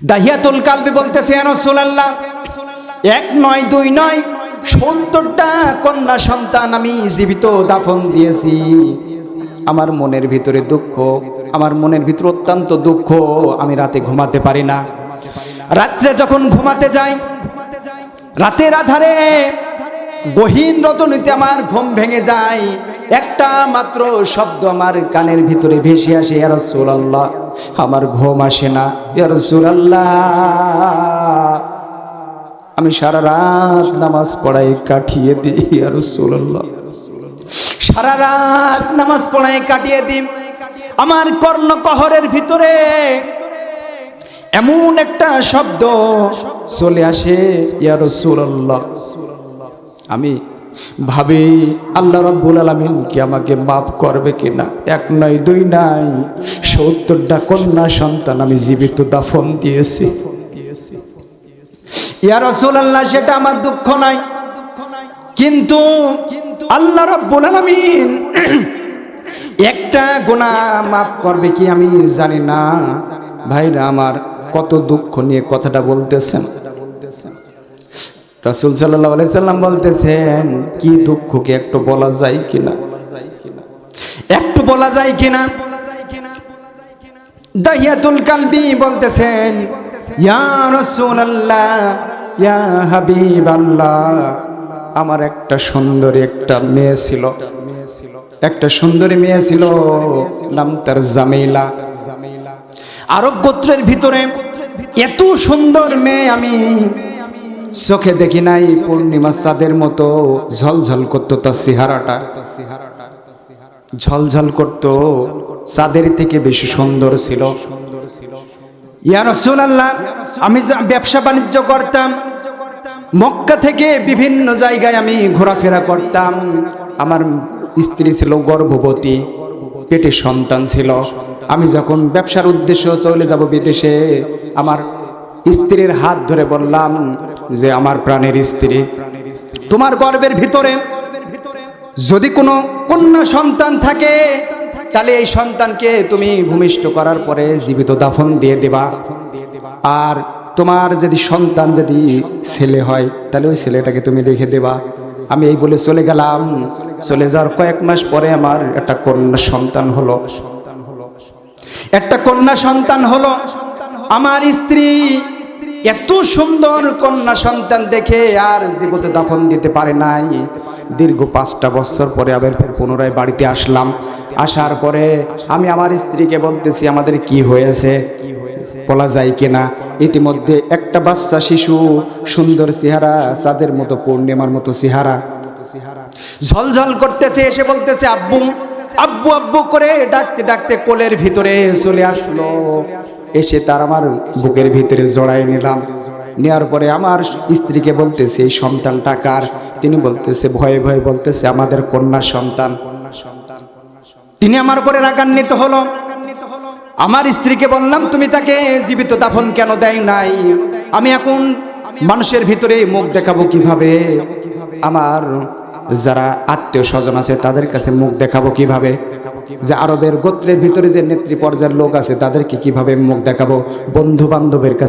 দাহিয়াতুল কালবি বলতেছে রসুলাল্লাহ, এক নয়, দুই নয়, সত্তরটা কন্যা সন্তান আমি জীবিত দাফন দিয়েছি। আমার মনের ভিতরে দুঃখ, আমার মনের ভিতরে অত্যন্ত দুঃখ, আমি রাতে ঘুমাতে পারি না। রাত্রে যখন ঘুমাতে যাই, রাতের আধারে গহীন রজনীতে আমার ঘুম ভেঙে যায়। একটা মাত্র শব্দ আমার কানের ভিতরে ভেসে আসে, ইয়া রাসূলুল্লাহ, আমার ঘুম আসে না, ইয়া রাসূলুল্লাহ। আমি সারা রাত নামাজ পড়াই কাটিয়ে দিই, ইয়া রাসূলুল্লাহ। সারা রাত নামাজ পড়াই কাটিয়ে দিই। আমার কর্ণকহরের ভিতরে এমন একটা শব্দ চলে আসে, ইয়া রাসূলুল্লাহ। আমি ভাবি, আল্লাহ রব্বুল আলমিন কি আমাকে মাফ করবে কিনা? এক নয় দুই নাই, সত্তরটা কন্যা সন্তান আমি জীবিত দাফন দিয়েছি। সেটা আমার দুঃখ নাই। কিন্তু আল্লাহ রব্বুল আলামিন একটা গুনাহ মাফ করবে কি আমি জানি না। ভাইরা আমার কত দুঃখ নিয়ে কথাটা বলতেছেন। রাসূল সাল্লাল্লাহু আলাইহি সাল্লাম বলতেছেন, কি দুঃখ কি একটু বলা যায় কিনা? একটু বলা যায় কিনা? দাহিয়াতুল কালবি বলতেছেন, ইয়া রাসূলুল্লাহ, ইয়া হাবিবাল্লাহ, আমার একটা সুন্দরী একটা মেয়ে ছিল, একটা সুন্দরী মেয়ে ছিল, নাম তার জামিলা। আরব গোত্রের ভিতরে এত সুন্দর মেয়ে আমি চোখে দেখি নাই পূর্ণিমা চাঁদের মতো ঝলঝল করতো তার চেহারাটা। ঝলঝল করত চাঁদের থেকে বেশি সুন্দর ছিল। ইয়া রাসূলুল্লাহ আমি যা ব্যবসা বাণিজ্য করতাম মক্কা থেকে বিভিন্ন জায়গায় আমি ঘোরাফেরা করতাম। আমার স্ত্রী ছিল গর্ভবতী পেটে সন্তান ছিল। আমি যখন ব্যবসার উদ্দেশ্য চলে যাব বিদেশে আমার স্ত্রীর হাত ধরে বললাম যে, আমার প্রাণের স্ত্রী, তোমার গর্বের ভিতরে যদি কোনো কন্যা সন্তান থাকে, তাহলে এই সন্তানকে তুমি ভূমিষ্ঠ করার পরে জীবিত দাফন দিয়ে দেবা। আর তোমার যদি সন্তান যদি ছেলে হয়, তাহলে ওই ছেলেটাকে তুমি রেখে দেবা। আমি এই বলে চলে গেলাম। চলে যাওয়ার কয়েক মাস পরে আমার একটা কন্যা সন্তান হলো। একটা কন্যা সন্তান হলো। আমার স্ত্রী এত সুন্দর কন্যা সন্তান দেখে আর জীবিত দাফন দিতে পারে নাই। দীর্ঘ পাঁচটা বছর পরে আবার ফের পুনরায় বাড়িতে আসলাম। আসার পরে আমি আমার স্ত্রীকে বলতেছি, আমাদের কি হয়েছে? বলা যায় কিনা? ইতিমধ্যে একটা বাচ্চা শিশু, সুন্দর চেহারা, চাঁদের মতো, পূর্ণিমার মতো চেহারা। ঝলঝল করতেছে, এসে বলতেছে, আব্বু আব্বু আব্বু করে ডাকতে ডাকতে কোলের ভিতরে চলে আসলো। এসে তার আমার বুকের ভিতরে জড়াই নিলাম। নেওয়ার পরে আমার স্ত্রীকে বলতেছে, এই সন্তান টাকার তিনি বলতেছে, ভয়ে ভয়ে বলতেছে, আমাদের কন্যা সন্তান। তিনি আমার পরে রাগান্বিত হলো। আমার স্ত্রীকে বললাম, তুমি তাকে জীবিত দাফন কেন দেয় নাই? আমি এখন মানুষের ভিতরে মুখ দেখাবো কীভাবে? আমার যারা আত্মীয় স্বজন আছে, তাদের কাছে মুখ দেখাবো কীভাবে? যে আরবের গোত্রের ভিতরে যে নেত্রী পর্যায়ের লোক আছে, তাদেরকে কীভাবে মুখ দেখাবো? বন্ধু বান্ধবের কাছে